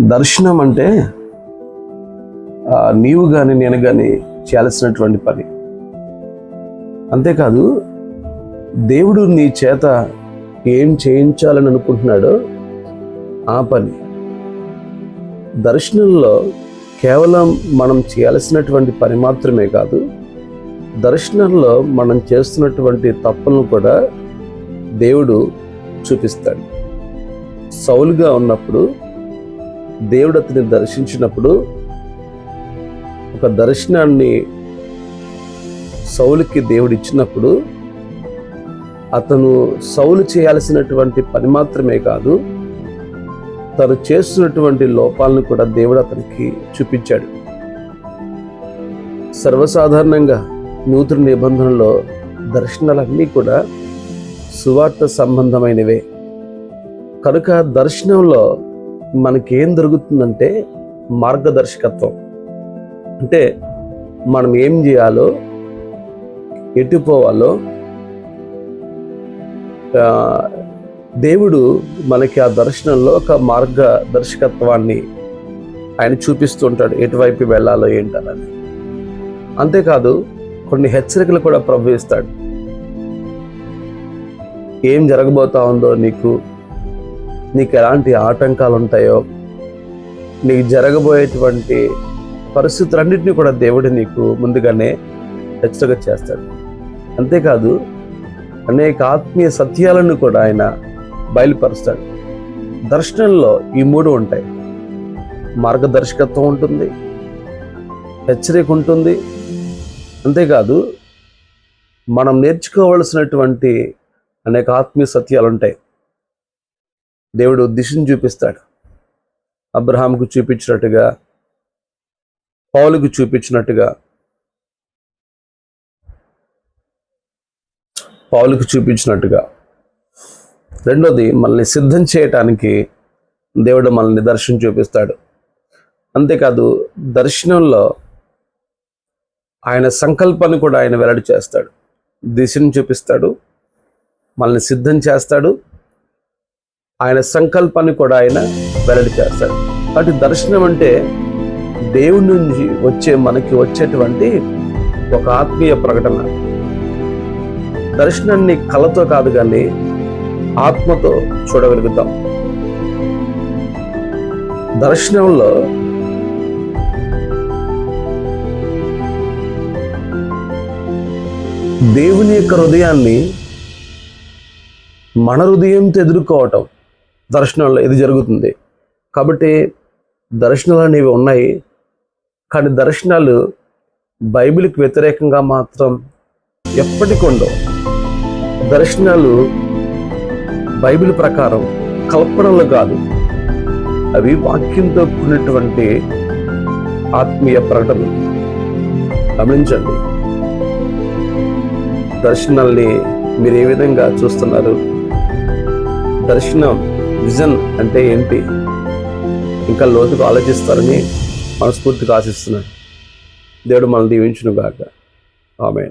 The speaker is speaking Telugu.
దర్శనం అంటే నీవు కానీ నేను కానీ చేయాల్సినటువంటి పని. అంతేకాదు దేవుడు నీ చేత ఏం చేయించాలని అనుకుంటున్నాడో ఆ పని. దర్శనంలో కేవలం మనం చేయాల్సినటువంటి పని మాత్రమే కాదు దర్శనంలో మనం చేస్తున్నటువంటి తప్పులను కూడా దేవుడు చూపిస్తాడు. సౌలుగా ఉన్నప్పుడు దేవుడు అతన్ని దర్శించినప్పుడు ఒక దర్శనాన్ని సౌలుకి దేవుడు ఇచ్చినప్పుడు అతను సౌలు చేయాల్సినటువంటి పని మాత్రమే కాదు తను చేస్తున్నటువంటి లోపాలను కూడా దేవుడు అతనికి చూపించాడు. సర్వసాధారణంగా నూతన నిబంధనలో దర్శనాలన్నీ కూడా సువార్త సంబంధమైనవే. కనుక దర్శనంలో మనకేం దొరుకుతుందంటే మార్గదర్శకత్వం. అంటే మనం ఏం చేయాలో ఎటు పోవాలో దేవుడు మనకి ఆ దర్శనంలో ఒక మార్గదర్శకత్వాన్ని ఆయన చూపిస్తుంటాడు ఎటువైపు వెళ్ళాలో ఏంటన్నది. అంతేకాదు కొన్ని హెచ్చరికలు కూడా ప్రభు ఇస్తాడు. ఏం జరగబోతా ఉందో నీకు నీకు ఎలాంటి ఆటంకాలు ఉంటాయో నీకు జరగబోయేటువంటి పరిస్థితులన్నింటినీ కూడా దేవుడు నీకు ముందుగానే హెచ్చరిక చేస్తాడు. అంతేకాదు అనేక ఆత్మీయ సత్యాలను కూడా ఆయన బయలుపరుస్తాడు. దర్శనంలో ఈ మూడు ఉంటాయి. మార్గదర్శకత్వం ఉంటుంది హెచ్చరిక ఉంటుంది అంతేకాదు మనం నేర్చుకోవలసినటువంటి అనేక ఆత్మీయ సత్యాలు ఉంటాయి దేవుడు దిశను చూపిస్తాడు. అబ్రహాంకు చూపించినట్టుగా పౌలుకు చూపించినట్టుగా పౌలుకు చూపించినట్టుగా. రెండోది మనల్ని సిద్ధం చేయటానికి దేవుడు మనల్ని దర్శనం చూపిస్తాడు. అంతేకాదు దర్శనంలో ఆయన సంకల్పాన్ని కూడా ఆయన వెల్లడి చేస్తాడు. దిశను చూపిస్తాడు మనల్ని సిద్ధం చేస్తాడు ఆయన సంకల్పాన్ని కూడా ఆయన వెల్లడి చేస్తాడు. కాబట్టి దర్శనం అంటే దేవుడి నుంచి వచ్చే మనకి వచ్చేటువంటి ఒక ఆత్మీయ ప్రకటన. దర్శనాన్ని కళతో కాదు కానీ ఆత్మతో చూడగలుగుతాం. దర్శనంలో దేవుని యొక్క హృదయాన్ని మన హృదయంతో ఎదుర్కోవటం. దర్శనంలో ఇది జరుగుతుంది. కాబట్టి దర్శనాలు అనేవి ఉన్నాయి. కానీ దర్శనాలు బైబిల్కి వ్యతిరేకంగా మాత్రం ఎప్పటికి ఉండవు. దర్శనాలు బైబిల్ ప్రకారం కల్పనలు కాదు. అవి వాక్యంతో కూడినటువంటి ఆత్మీయ ప్రకటన గమనించండి. దర్శనాల్ని మీరు ఏ విధంగా చూస్తున్నారు? దర్శనం విజన్ అంటే ఏంటి? ఇంకా లోతుగా ఆలోచిస్తారని మనస్ఫూర్తిగా ఆశిస్తున్నాను. దేవుడు మనల్ని దీవించును గాక ఆమె